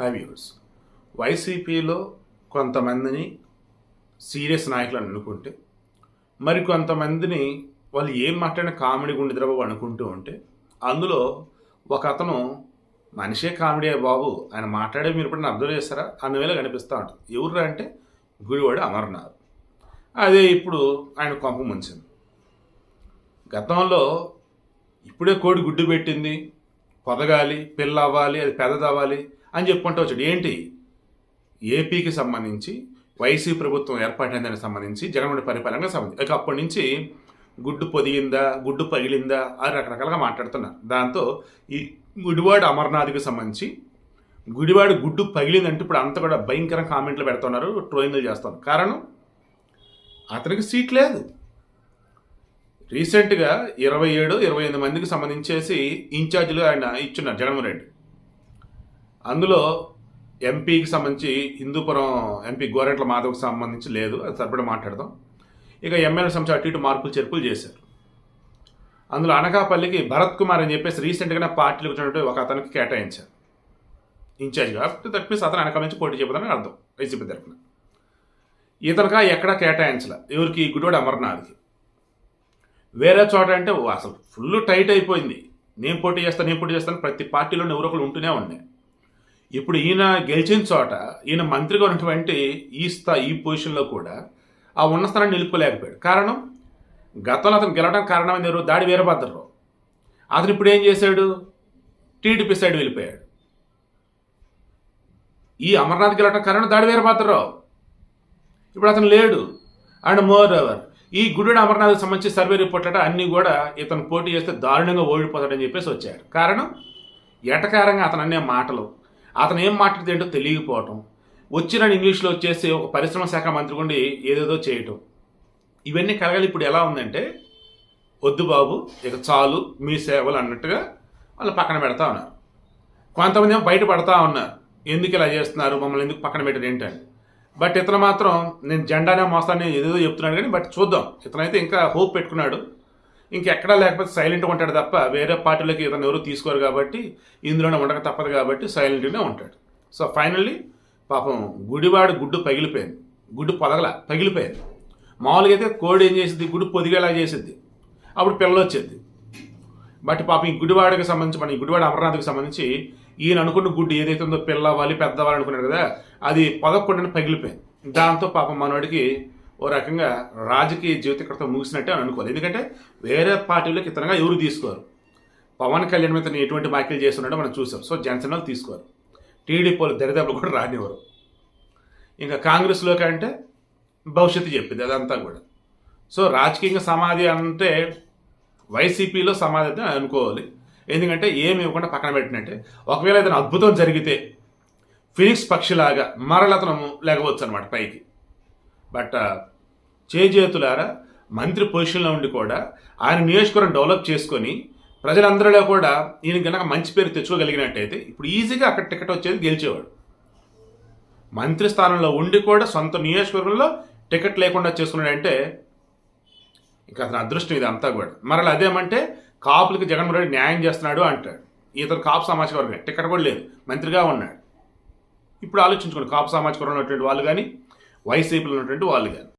High views వైసీపీలో కొంతమందిని serious నాయకులను అనుకుంటే మరి కొంతమందిని వాళ్ళు ఏం మాట్లాడిన కామెడీ గుండెద్రబాబు అనుకుంటూ ఉంటే అందులో ఒక అతను మనిషే కామెడీ బాబు ఆయన మాట్లాడే మీరు ఇప్పుడు అబ్జర్వ్ చేస్తారా? అన్నవేళ కనిపిస్తూ ఉంటుంది. ఎవరు అంటే గుడివాడు అమర్నాథ్. అదే ఇప్పుడు ఆయన కొంప ముంచింది. గతంలో ఇప్పుడే కోడి గుడ్డు పెట్టింది. పొదగాలి పిల్ల అవ్వాలి అది పెద్దదవ్వాలి. అని చెప్పుకుంటూ వచ్చాడు. ఏంటి? ఏపీకి సంబంధించి వైసీ ప్రభుత్వం ఏర్పాటైన దానికి సంబంధించి జగన్మోహన్ పరిపాలనకు సంబంధించి. ఇక అప్పటి నుంచి గుడ్డు పొదిగిందా గుడ్డు పగిలిందా అని రకరకాలుగా మాట్లాడుతున్నారు. దాంతో ఈ గుడివాడ అమర్నాథ్కి సంబంధించి గుడివాడ గుడ్డు పగిలిందంటే ఇప్పుడు అంత కూడా భయంకర కామెంట్లు పెడుతున్నారు ట్రోయింగ్లు చేస్తున్నారు. కారణం? అతనికి సీట్ లేదు. రీసెంట్గా ఇరవై ఏడు ఇరవై ఎనిమిది మందికి సంబంధించేసి ఇన్ఛార్జీలు ఆయన ఇచ్చున్నారు జగన్మోహన్ రెడ్డి. అందులో ఎంపీకి సంబంధించి హిందూపురం ఎంపీ గోరెంట్ల మాధవ్కి సంబంధించి లేదు అది సరిపడా మాట్లాడదాం. ఇక ఎమ్మెల్యే సంబంధించి అటు ఇటు మార్పులు చేర్పులు చేశారు. అందులో అనకాపల్లికి భరత్ కుమార్ అని చెప్పేసి రీసెంట్గానే పార్టీలకు వచ్చినటువంటి ఒక అతనికి కేటాయించారు. ఇన్ఛార్జ్గా దట్ మీన్స్ అతను వెనకాల నుంచి పోటీ చేయబోదని అర్థం వైసీపీ తరఫున. ఇతనుగా ఎక్కడా కేటాయించలే? ఎవరికి? గుడివాడ అమర్నాథ్కి. వేరే చోట అంటే అసలు ఫుల్ టైట్ అయిపోయింది. నేను పోటీ చేస్తాను నేను పోటీ చేస్తాను ప్రతి పార్టీలోనే ఎవరో ఉంటూనే ఉన్నాయి. ఇప్పుడు ఈయన గెలిచిన చోట ఈయన మంత్రిగా ఉన్నటువంటి ఈ స్థా ఈ పొజిషన్లో కూడా ఆ ఉన్న స్థానాన్ని నిలుపుకోలేకపోయాడు. కారణం? గతంలో అతను గెలవడానికి కారణం ఎవరు? దాడి వీరభద్రరావు అతను ఇప్పుడు ఏం చేశాడు? టీడీపీ సైడ్ వెళ్ళిపోయాడు. ఈ అమర్నాథ్ గెలవడం కారణం దాడి వీరభద్రరావు ఇప్పుడు అతను లేడు. అండ్ మోర్ ఓవర్ ఈ గుడి అమర్నాథ్కి సంబంధించి సర్వే రిపోర్ట్ అట అన్నీ కూడా ఇతను పోటీ చేస్తే దారుణంగా ఓడిపోతాడని చెప్పేసి వచ్చాడు కారణం? ఎటకారంగా అతను అనే మాటలు అతను ఏం మాట్లాడితే ఏంటో తెలియకపోవటం. వచ్చిన ఇంగ్లీష్లో వచ్చేసి ఒక పరిశ్రమ శాఖ మంత్రి ఉండి ఏదేదో చేయటం. ఇవన్నీ కలగాలి ఇప్పుడు ఎలా ఉందంటే వద్దు బాబు ఇక చాలు మీ సేవలు అన్నట్టుగా వాళ్ళు పక్కన పెడతా ఉన్నారు. కొంతమంది ఏమో బయట పడతా ఉన్నారు. ఎందుకు ఇలా చేస్తున్నారు? మమ్మల్ని ఎందుకు పక్కన పెట్టారు ఏంటని. బట్ ఇతను మాత్రం నేను జెండానే మోస్తాను ఏదేదో చెప్తున్నాడు కానీ బట్ చూద్దాం. ఇతనైతే ఇంకా హోప్ పెట్టుకున్నాడు. ఇంకెక్కడా లేకపోతే సైలెంట్గా ఉంటాడు తప్ప వేరే పార్టీలకి ఇతను ఎవరు తీసుకోరు కాబట్టి ఇందులోనే ఉండక తప్పదు కాబట్టి సైలెంట్గానే ఉంటాడు. సో ఫైనల్లీ పాపం గుడివాడు గుడ్డు పగిలిపోయింది. గుడ్డు పొదగల పగిలిపోయింది. మామూలుగా అయితే కోడి ఏం చేసింది గుడ్డు పొదిగేలా చేసింది అప్పుడు పిల్లలు వచ్చేది. బట్ పాపం ఈ గుడివాడకి సంబంధించి మన ఈ గుడివాడ అమర్నాథ్కి సంబంధించి ఈయన అనుకున్న గుడ్డు ఏదైతే ఉందో పిల్లవాలి పెద్దవాళ్ళు అనుకున్నాడు కదా అది పదకొండున పగిలిపోయింది. దాంతో పాపం మనవాడికి ఓ రకంగా రాజకీయ జీవిత ఇక్కడతో ముగిసినట్టే అని అనుకోవాలి. ఎందుకంటే వేరే పార్టీలకు ఇతనంగా ఎవరు తీసుకోరు. పవన్ కళ్యాణ్ మీద ఎటువంటి వ్యాఖ్యలు చేస్తున్నాడో మనం చూసాం. సో జనసేన వాళ్ళు తీసుకోరు. టీడీపీలు దరిదాపులు కూడా రానివ్వరు. ఇంకా కాంగ్రెస్లోకి అంటే భవిష్యత్తు చెప్పింది అదంతా కూడా. సో రాజకీయంగా సమాధి అంటే వైసీపీలో సమాధి అయితే అనుకోవాలి. ఎందుకంటే ఏమి ఇవ్వకుండా పక్కన పెట్టినట్టే. ఒకవేళ ఏదైనా అద్భుతం జరిగితే ఫినిక్స్ పక్షిలాగా మరలతను లేకపోవచ్చు అనమాట పైకి. బట్ చేజేతులారా మంత్రి పొజిషన్లో ఉండి కూడా ఆయన నియోజకవర్గం డెవలప్ చేసుకొని ప్రజలందరిలో కూడా ఈయన కనుక మంచి పేరు తెచ్చుకోగలిగినట్టయితే ఇప్పుడు ఈజీగా అక్కడ టికెట్ వచ్చేది గెలిచేవాడు. మంత్రి స్థానంలో ఉండి కూడా సొంత నియోజకవర్గంలో టికెట్ లేకుండా చేసుకున్నాడంటే ఇంకా అతని అదృష్టం ఇది అంతా కూడా. మరలా అదేమంటే కాపులకి జగన్మోహన్ రెడ్డి న్యాయం చేస్తున్నాడు అంటాడు. ఇతను కాపు సామాజిక వర్గం టికెట్ కూడా లేదు మంత్రిగా ఉన్నాడు. ఇప్పుడు ఆలోచించుకోండి కాపు సామాజిక వర్గంలో ఉన్నటువంటి వాళ్ళు కానీ వైసీపీలో ఉన్నటువంటి వాళ్ళు కానీ.